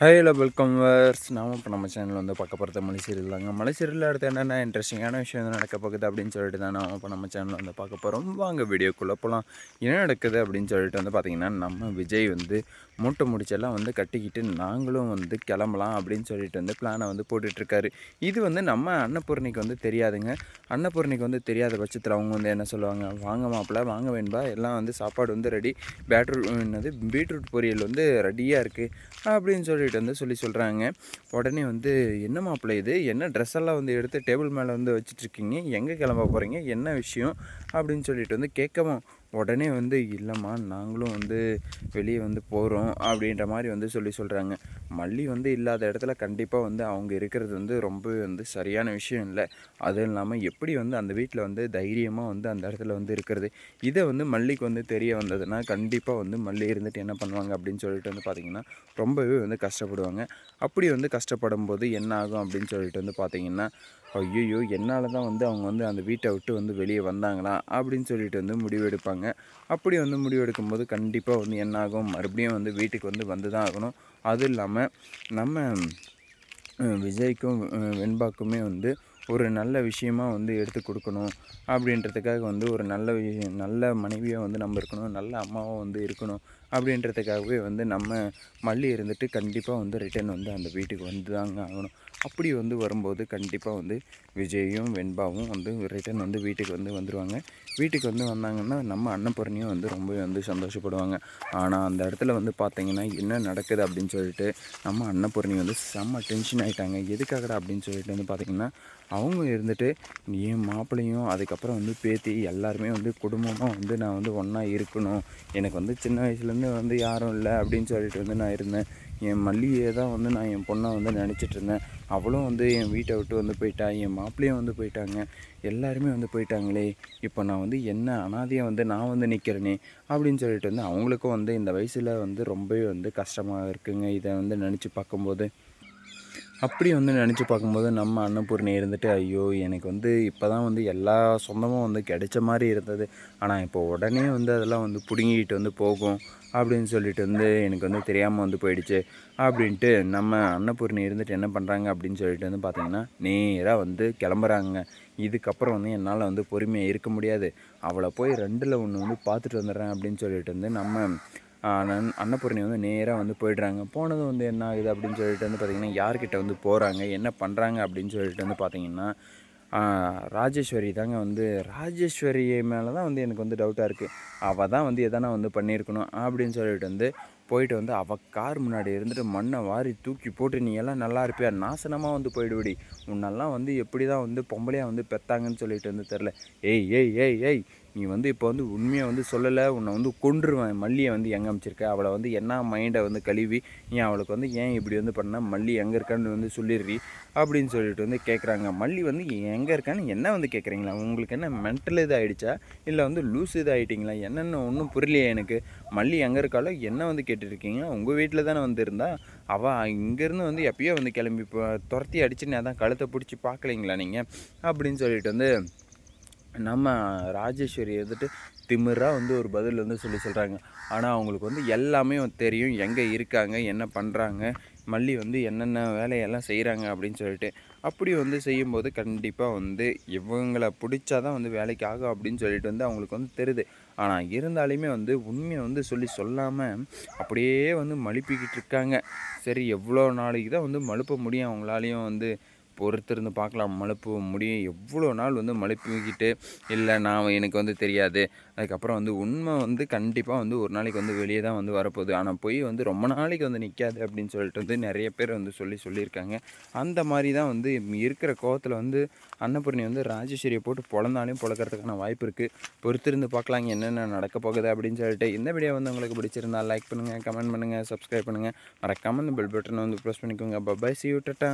Hello welcome verse நாம இப்போ நம்ம சேனல் வந்து பார்க்க போகிறது மலைசீரியல் தாங்க. மலைசீரியல் அடுத்து என்னென்ன இன்ட்ரெஸ்டிங்கான விஷயம் வந்து நடக்க போகுது அப்படின்னு சொல்லிட்டு தான் நாம் இப்போ நம்ம சேனலில் வந்து பார்க்க போகிறோம் வாங்க வீடியோக்குள்ளே போகலாம் என்ன நடக்குது அப்படின்னு சொல்லிட்டு வந்து பார்த்திங்கன்னா நம்ம விஜய் வந்து மூட்டை முடிச்செல்லாம் வந்து கட்டிக்கிட்டு நாங்களும் வந்து கிளம்பலாம் அப்படின்னு சொல்லிட்டு வந்து பிளானை வந்து போட்டுட்ருக்காரு. இது வந்து நம்ம அன்னபூர்ணிக்கு வந்து தெரியாதுங்க. அன்னபூர்ணிக்கு வந்து தெரியாத பட்சத்தில் அவங்க வந்து என்ன சொல்லுவாங்க? வாங்க மாப்பிள்ள வாங்க வேண்பா. எல்லாம் வந்து சாப்பாடு வந்து ரெடி பேட்ரூட் என்னது பீட்ரூட் பொரியல் வந்து ரெடியாக இருக்குது அப்படின்னு சொல்லிட்டு வந்து சொல்லி சொல்கிறாங்க உடனே வந்து என்ன மாப்பிள்ளை இது? என்ன ட்ரெஸ் எல்லாம் வந்து எடுத்து டேபிள் மேலே வந்து வச்சுட்ருக்கீங்க எங்கே கிளம்ப போகிறீங்க என்ன விஷயம்? அப்படின்னு சொல்லிட்டு வந்து கேட்கவும் உடனே வந்து இல்லைம்மா நாங்களும் வந்து வெளியே வந்து போகிறோம் அப்படின்ற மாதிரி வந்து சொல்லி சொல்கிறாங்க மல்லி வந்து இல்லாத இடத்துல கண்டிப்பாக வந்து அவங்க இருக்கிறது வந்து ரொம்ப வந்து சரியான விஷயம் இல்லை. அதுவும் இல்லாமல் எப்படி வந்து அந்த வீட்டில் வந்து தைரியமாக வந்து அந்த இடத்துல வந்து இருக்கிறது? இதை வந்து மல்லிக்கு வந்து தெரிய வந்ததுன்னா கண்டிப்பாக வந்து மல்லி இருந்துட்டு என்ன பண்ணுவாங்க அப்படின்னு சொல்லிட்டு வந்து பார்த்திங்கன்னா ரொம்பவே வந்து கஷ்டப்படுவாங்க. அப்படி வந்து கஷ்டப்படும் போது என்ன ஆகும் அப்படின்னு சொல்லிட்டு வந்து பார்த்திங்கன்னா ஐயோ என்னால் தான் வந்து அவங்க வந்து அந்த வீட்டை விட்டு வந்து வெளியே வந்தாங்களா? அப்படின்னு சொல்லிட்டு வந்து முடிவெடுப்பாங்க அப்படி வந்து முடிவெடுக்கும்போது கண்டிப்பாக வந்து என்னாகும்? மறுபடியும் வந்து வீட்டுக்கு வந்து வந்து தான் ஆகணும். அதுவும் இல்லாமல் நம்ம விஜய்க்கும் வெண்பாக்குமே வந்து ஒரு நல்ல விஷயமா வந்து எடுத்து கொடுக்கணும். அப்படின்றதுக்காக வந்து ஒரு நல்ல விஷயம் நல்ல மனைவியாக வந்து நம்ம இருக்கணும். நல்ல அம்மாவாக வந்து இருக்கணும். அப்படின்றதுக்காகவே வந்து நம்ம மல்லி இருந்துட்டு கண்டிப்பாக வந்து ரிட்டர்ன் வந்து அந்த வீட்டுக்கு வந்து தாங்க ஆகணும். அப்படி வந்து வரும்போது கண்டிப்பாக வந்து விஜயும் வெண்பாவும் வந்து ரிட்டர்ன் வந்து வீட்டுக்கு வந்து வந்துடுவாங்க வீட்டுக்கு வந்து வந்தாங்கன்னா நம்ம அன்னபூரணியும் வந்து ரொம்பவே வந்து சந்தோஷப்படுவாங்க. ஆனால் அந்த இடத்துல வந்து பார்த்தீங்கன்னா என்ன நடக்குது அப்படின்னு சொல்லிட்டு நம்ம அன்னபூரணி வந்து செம்ம டென்ஷன் ஆகிட்டாங்க எதுக்காகடா அப்படின்னு சொல்லிட்டு வந்து பார்த்திங்கன்னா அவங்க இருந்துட்டு என் மாப்பிள்ளையும் அதுக்கப்புறம் வந்து பேத்தி எல்லாருமே வந்து குடும்பமாக வந்து நான் வந்து ஒன்றா இருக்கணும். எனக்கு வந்து சின்ன வயசுலேருந்து வந்து யாரும் இல்லை அப்படின்னு சொல்லிட்டு வந்து நான் இருந்தேன். என் மல்லியை தான் வந்து நான் என் பொண்ணை வந்து நினச்சிட்டு இருந்தேன். அவளும் வந்து என் வீட்டை விட்டு வந்து போயிட்டா என் மாப்பிள்ளையும் வந்து போயிட்டாங்க. எல்லாருமே வந்து போயிட்டாங்களே இப்போ நான் வந்து என்ன அனாதையாக வந்து நான் வந்து நிற்கிறேனே அப்படின்னு சொல்லிட்டு வந்து அவங்களுக்கும் வந்து இந்த வயசில் வந்து ரொம்பவே வந்து கஷ்டமாக இருக்குங்க. இதை வந்து நினச்சி பார்க்கும்போது. அப்படி வந்து நினச்சி பார்க்கும்போது நம்ம அன்னபூர்ணி இருந்துட்டு ஐயோ எனக்கு வந்து இப்போ தான் வந்து எல்லா சொந்தமும் வந்து கிடைச்ச மாதிரி இருந்தது. ஆனால் இப்போ உடனே வந்து அதெல்லாம் வந்து பிடுங்கிக்கிட்டு வந்து போகும் அப்படின்னு சொல்லிட்டு வந்து எனக்கு வந்து தெரியாமல் வந்து போயிடுச்சு. அப்படின்ட்டு நம்ம அன்னபூர்ணி இருந்துட்டு என்ன பண்ணுறாங்க அப்படின்னு சொல்லிட்டு வந்து பார்த்தீங்கன்னா நேராக வந்து கிளம்புறாங்க இதுக்கப்புறம் வந்து என்னால் வந்து பொறுமையாக இருக்க முடியாது. அவளை போய் ரெண்டில் ஒன்று வந்து பார்த்துட்டு வந்துடுறேன் அப்படின்னு சொல்லிட்டு வந்து நம்ம அண்ணன் அன்னபூர்ணி வந்து நேராக வந்து போயிடுறாங்க. போனதும் வந்து என்ன ஆகுது அப்படின்னு சொல்லிட்டு வந்து பார்த்திங்கன்னா யார்கிட்ட வந்து போகிறாங்க என்ன பண்ணுறாங்க அப்படின்னு சொல்லிட்டு வந்து பார்த்திங்கன்னா ராஜேஸ்வரி தாங்க வந்து ராஜேஸ்வரி மேலே தான் வந்து எனக்கு வந்து டவுட்டாக இருக்குது அவள் தான் வந்து எதனா வந்து பண்ணியிருக்கணும் அப்படின்னு சொல்லிட்டு வந்து போயிட்டு வந்து அவள் கார் முன்னாடி இருந்துட்டு மண்ணை வாரி தூக்கி போட்டு நீ எல்லாம் நல்லா இருப்பியா? நாசனமாக வந்து போயிடுவிடி. உன்னெல்லாம் வந்து எப்படி தான் வந்து பொம்பளையாக வந்து பெத்தாங்கன்னு சொல்லிட்டு வந்து தெரில ஏய் ஏய் ஏய் ஏய் நீ வந்து இப்போ வந்து உண்மையை வந்து சொல்லலை உன்னை வந்து கொன்றுவேன். மல்லியை வந்து எங்கே அமைச்சிருக்க? அவளை வந்து என்ன மைண்டை வந்து கழுவி ஏன் அவளுக்கு வந்து ஏன் இப்படி வந்து பண்ண? மல்லி எங்கே இருக்கான்னு வந்து சொல்லிடுறி அப்படின்னு சொல்லிட்டு வந்து கேட்குறாங்க மல்லி வந்து எங்கே இருக்கான்னு என்ன வந்து கேட்குறீங்களா உங்களுக்கு என்ன மென்டல் இதாகிடுச்சா இல்லை வந்து லூஸ் இதாகிட்டீங்களா என்னென்னு ஒன்றும் புரியலையே எனக்கு. மல்லி எங்கே இருக்காளோ என்ன வந்து கேட்டுருக்கீங்க உங்கள் வீட்டில் தானே வந்திருந்தா அவள் இங்கேருந்து வந்து எப்பயோ வந்து கிளம்பி இப்போ துரத்தி அடிச்சுன்னு அதான் கழுத்தை பிடிச்சி பார்க்கலைங்களா நீங்கள் அப்படின்னு சொல்லிட்டு வந்து நம்ம ராஜேஸ்வரி வந்துட்டு திமிராக வந்து ஒரு பதில் வந்து சொல்லி சொல்கிறாங்க ஆனால் அவங்களுக்கு வந்து எல்லாமே தெரியும். எங்கே இருக்காங்க? என்ன பண்ணுறாங்க மல்லி வந்து என்னென்ன வேலையெல்லாம் செய்கிறாங்க அப்படின்னு சொல்லிட்டு. அப்படி வந்து செய்யும்போது கண்டிப்பாக வந்து இவங்களை பிடிச்சா தான் வந்து வேலைக்கு ஆகும் அப்படின்னு சொல்லிட்டு வந்து அவங்களுக்கு வந்து தெரியுது. ஆனால் இருந்தாலுமே வந்து உண்மையை வந்து சொல்லி சொல்லாமல் அப்படியே வந்து மழுப்பிக்கிட்டு இருக்காங்க. சரி எவ்வளோ நாளைக்கு தான் வந்து மழுப்ப முடியும் அவங்களாலையும் வந்து பொறுத்திருந்து பார்க்கலாம். மழுப்பு முடியும் எவ்வளோ நாள் வந்து மழுப்பிக்கிட்டு இல்லை நான் எனக்கு வந்து தெரியாது. அதுக்கப்புறம் வந்து உண்மை வந்து கண்டிப்பாக வந்து ஒரு நாளைக்கு வந்து வெளியே தான் வந்து வரப்போகுது. ஆனால் பொய் வந்து ரொம்ப நாளைக்கு வந்து நிற்காது அப்படின்னு சொல்லிட்டு வந்து நிறைய பேர் வந்து சொல்லி சொல்லியிருக்காங்க. அந்த மாதிரி தான் வந்து இருக்கிற கோவத்தில் வந்து அன்னபூர்ணி வந்து ராஜேஸ்வரியை போட்டு பொழந்தாலையும் பிழக்கிறதுக்கான வாய்ப்பு இருக்குது பொறுத்திருந்து பார்க்கலாங்க என்னென்ன நடக்க போகுது அப்படின்னு சொல்லிட்டு. இந்த வீடியோ வந்து உங்களுக்கு பிடிச்சிருந்தா லைக் பண்ணுங்கள் கமெண்ட் பண்ணுங்கள் சப்ஸ்கிரைப் பண்ணுங்கள் மறக்காமல் இந்த பெல் பட்டனை வந்து ப்ரெஸ் பண்ணிக்கோங்க. Bye bye C you ta-ta